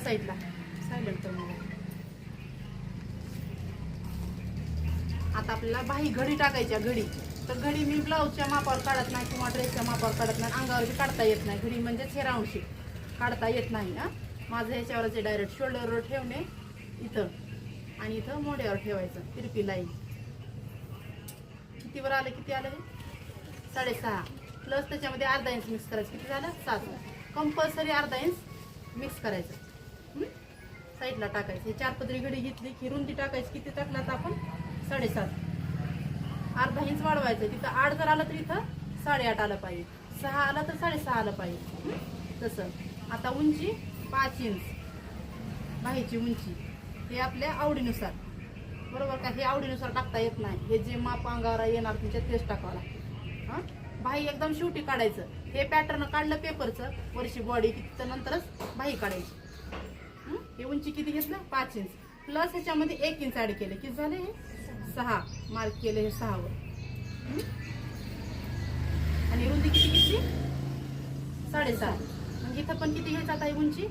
साईडला. सायलेंट तर मग आता आपल्याला बाही घडी टाकायच्या घडी. तर घडी मी ब्लाऊजच्या मापावर काढत नाही किंवा ड्रेसच्या मापावर काढत नाही. अंगावरती काढता येत नाही. घडी म्हणजेच हे राऊंडशी काढता येत नाही हा. माझं ह्याच्यावरच डायरेक्ट शोल्डरवर ठेवणे इथं. आणि इथं मोड्यावर ठेवायचं तिरपी लाईन कितीवर आलं किती आलं हे? साडेसहा. प्लस त्याच्यामध्ये अर्धा इंच मिक्स करायचं. किती झालं? सात. कंपल्सरी अर्धा इंच मिक्स करायचं. साईडला टाकायचं. चार पदरी घडी घेतली की रुंदी टाकायची. किती टाकला तर आपण? साडेसात. अर्धा इंच वाढवायचं. तिथं आठ जर आलं तर इथं साडेआठ आलं पाहिजे. सहा आलं तर साडेसहा आलं पाहिजे. तसं. आता उंची पाच इंच. बाहीची उंची. हे आपल्या आवडीनुसार. बरोबर का? हे आवडीनुसार टाकता येत नाही. हे जे माप अंगावर येणार तुमच्या तेच टाकावं लागतं. हां? बाही एकदम शेवटी काढायचं. हे पॅटर्न काढलं पेपरचं वरची बॉडी किती नंतरच बाही काढायची. हे उंची किती घेतलं? पाच इंच. प्लस ह्याच्यामध्ये एक इंच ऍड केले. किती झाले हे? सहा. मार्क केले हे सहावर. आणि रुंदी किती घेतली? साडेसहा मग इथं पण किती घ्यायचं आता ही उंची?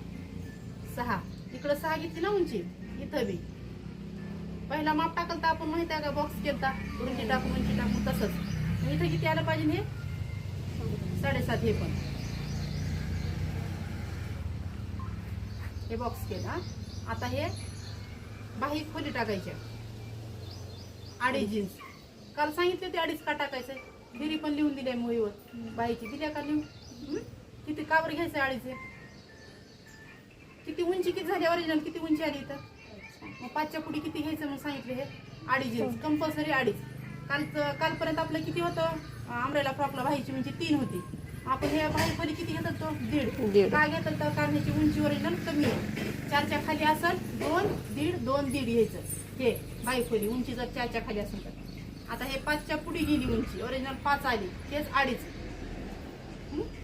सहा. इकडं सहा घेतली ना उंची? इथं बी. पहिला माप टाकल तर आपण माहिती आहे का? बॉक्स केलता. रुंदी टाकून उंची टाकून तसंच. मग इथं किती आलं पाहिजे हे? साडेसात हे पण. हे बॉक्स केला. आता हे बाही खोली टाकायच्या अडीच. जीन्स काल सांगितले होते अडीच का टाकायचं? घरी पण लिहून दिले मोहीवर बाईची दिल्या का लिहून? किती कावर घ्यायचं अडीच हे? किती उंची किती झाली ओरिजिनल किती उंची आली इथं? मग पाचच्या पुढे किती घ्यायचं म्हणून सांगितले हे? अडीच. जीन्स कंपल्सरी अडीच. काल कालपर्यंत आपलं किती होतं? आंब्रेला फ्रॉकला बाईची उंची तीन होती. आपण हे खोली किती घेतात तो? दीड. काय घेतात तर कारण ह्याची उंची ओरिजिनल कमी आहे. चारच्या खाली असेल दोन दीड दोन दीड घ्यायचं. हे खोली उंची जर चारच्या खाली असेल तर. आता हे पाचच्या पुढे गेली उंची. ओरिजिनल पाच आली. हेच अडीच?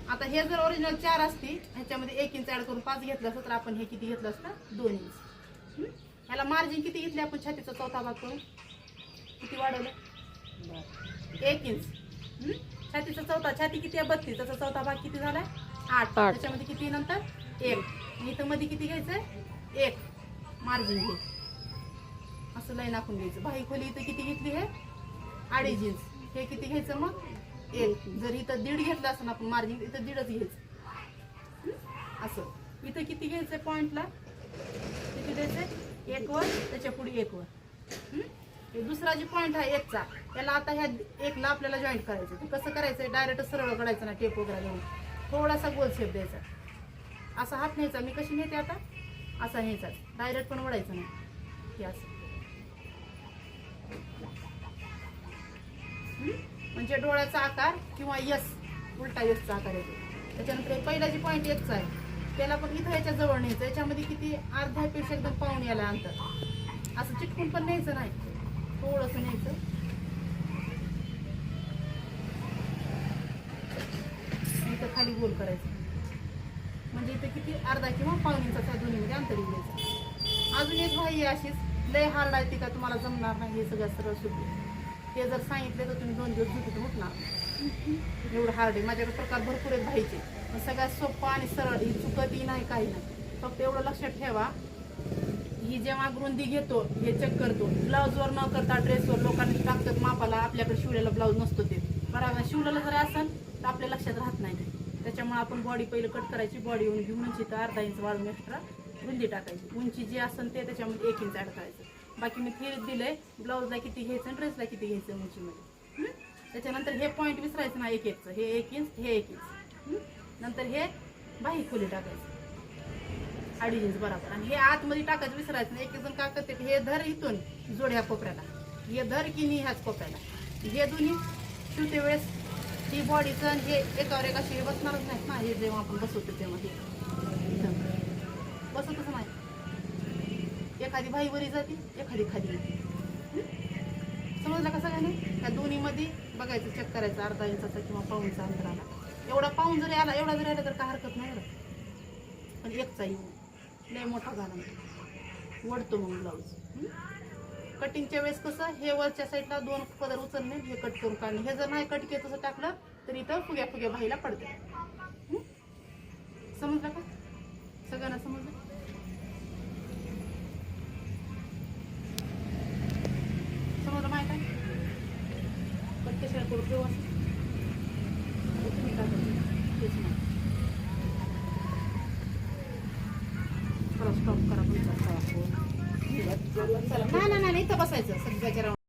आता हे जर ओरिजिनल चार असती ह्याच्यामध्ये एक इंच ऍड करून पाच घेतलं असतं तर आपण हे किती घेतलं असतं? दोन इंच? ह्याला मार्जिन किती घेतले आपण? छातीचा चौथा भाग करून. किती वाढवलं? एक इंच? छातीचा चौथा छाती किती आहे? बत्तीस. त्याचा चौथा भाग किती झालाय आठ. आठ. त्याच्यामध्ये किती नंतर? एक. आणि इथं मध्ये किती घ्यायचं एक. मार्जिन घे. असं लाईन आखून घ्यायचं. बाही खोली इथं किती घेतली हे? अडीच इंच. हे किती घ्यायचं मग? एक. जर इथं दीड घेतलं असं आपण मार्जिन इथं दीडच घ्यायचं. हं? असं. इथं किती घ्यायचं पॉइंटला? किती द्यायचं एक वर. त्याच्या पुढे एक वर. हं? दुसरा जे पॉइंट आहे एकचा त्याला आता ह्या एकला आपल्याला जॉईंट करायचं ते कसं करायचं डायरेक्ट सरळ काढायचं ना टेप वगैरे घेऊन. थोडासा गोल शेप द्यायचा. असा हात न्यायचा. मी कशी नेते आता? असा न्यायचा. डायरेक्ट पण ओढायचं नाही. हे असं. म्हणजे डोळ्याचा आकार किंवा यस उलटा यसचा आकार येतो. त्याच्यानंतर पहिला जे पॉईंट एकचा आहे त्याला पण इथं याच्या जवळ न्यायचं. याच्यामध्ये किती अर्ध्यापेक्षा एकदम पाहून यायला अंतर. असं चिटकून पण न्यायचं नाही. थोडंसं न्यायचं. इथं खाली गोल करायचं. म्हणजे इथं किती अर्धा किंवा पाऊन इंचाचा दोन्हीमध्ये अंतर घ्यायचं द्यायचं. अजून एक भाई आहे अशीच. लय हार्ड आहे ती का तुम्हाला जमणार नाही हे सगळं सरळ सुटले ते जर सांगितले तर तुम्ही दोन दिवस झुटीत उठणार. एवढं हार्ड आहे. माझ्याकडे प्रकार भरपूर आहेत भाईचे सगळ्यात सोपं आणि सरळ ही चुकतही नाही काही नाही. फक्त एवढं लक्षात ठेवा. ही जेव्हा रुंदी घेतो हे चेक करतो. ब्लाऊजवर न करता ड्रेसवर लोकांनी टाकतात मापाला आपल्याकडे शिवलेला ब्लाऊज नसतो ते. बरोबर शिवलेलं जरी असेल तर आपल्या लक्षात राहत नाही त्याच्यामुळे आपण बॉडी पहिलं कट करायची बॉडी येऊन घेऊन उंची तर अर्धा इंच वाढून एक्स्ट्रा रुंदी टाकायची. उंची जी असेल ते त्याच्यामध्ये एक इंच ॲड करायचं. बाकी मी थेरीत दिलंय ब्लाऊजला किती घ्यायचं ड्रेसला किती घ्यायचं उंचीमध्ये. त्याच्यानंतर हे पॉईंट विसरायचं ना एक एकचं हे एक इंच हे एक इंच नंतर हे बाही खोली टाकायचं. अडीच इंच बरोबर. आणि हे आतमध्ये टाकायचं विसरायचं नाही. एक जण काय करते हे धर इथून जोड ह्या कोपऱ्याला. हे धर की नाही ह्याच कोपऱ्याला. हे दोन्ही शिवते वेळेस. ही बॉडीचं आणि हे एकावर एक अशी हे बसणारच नाहीत ना हे जेव्हा आपण बसवतो तेव्हा हे. इथं. बसतच नाही. एखादी भाई वरी जाते एखादी खाली येते. समजलं कसं काय नाही त्या दोन्हीमध्ये बघायचं चेक करायचं अर्धा इंचाचा किंवा पाऊनचा अंतर आला एवढा पाऊन जरी आला एवढा जरी आला तर काय हरकत नाही पण एकचा येऊ लय मोठा घालून वडतो मग ब्लाऊज कटिंगच्या वेळेस कसं हे वरच्या साईडला दोन पदर उचलणे हे कट करून काढणे हे जर नाही कट केलं तसं टाकलं तर इथं फुग्या फुग्या भाईला पडते. समजलं का? सगळ्यांना समजलं? समजलं माहीत आहे? कट कशाला करून स्टॉप करा तुमचा. फोन चला. नाही नाही नाही इथं बसायचं. सध्याच्या